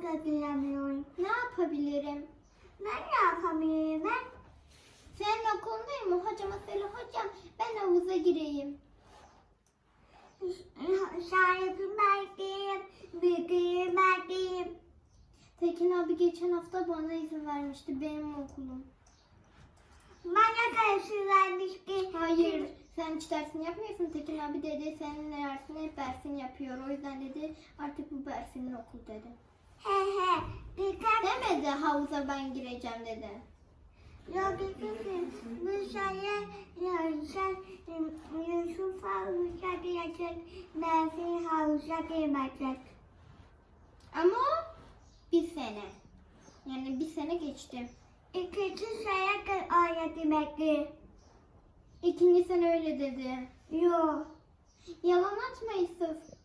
havuza giremiyorum. Ne yapabilirim? Ben ne yapabilirim ben? Senin okulundayım mı? Hocama söyle hocam ben havuza gireyim. Şarkı belgeyim, büyüğüm belgeyim. Tekin abi geçen hafta bana izin vermişti benim okulum. Bana karşı vermiş ki. Hayır sen hiç dersini yapmıyorsun. Tekin abi dedi senin dersini hep dersin yapıyor. O yüzden dedi artık bu dersinin okul dedi. He he. Dikkat. Demedi havuza ben gireceğim dedi. Yok. Bu sene yarışan Yusuf havuza girecek. Dersin havuza girmeyecek. Ama bir sene. Yani bir sene geçti. İkinci sene öyle demekti. İkinci sene öyle dedi. Yok. Yalan atma Yusuf.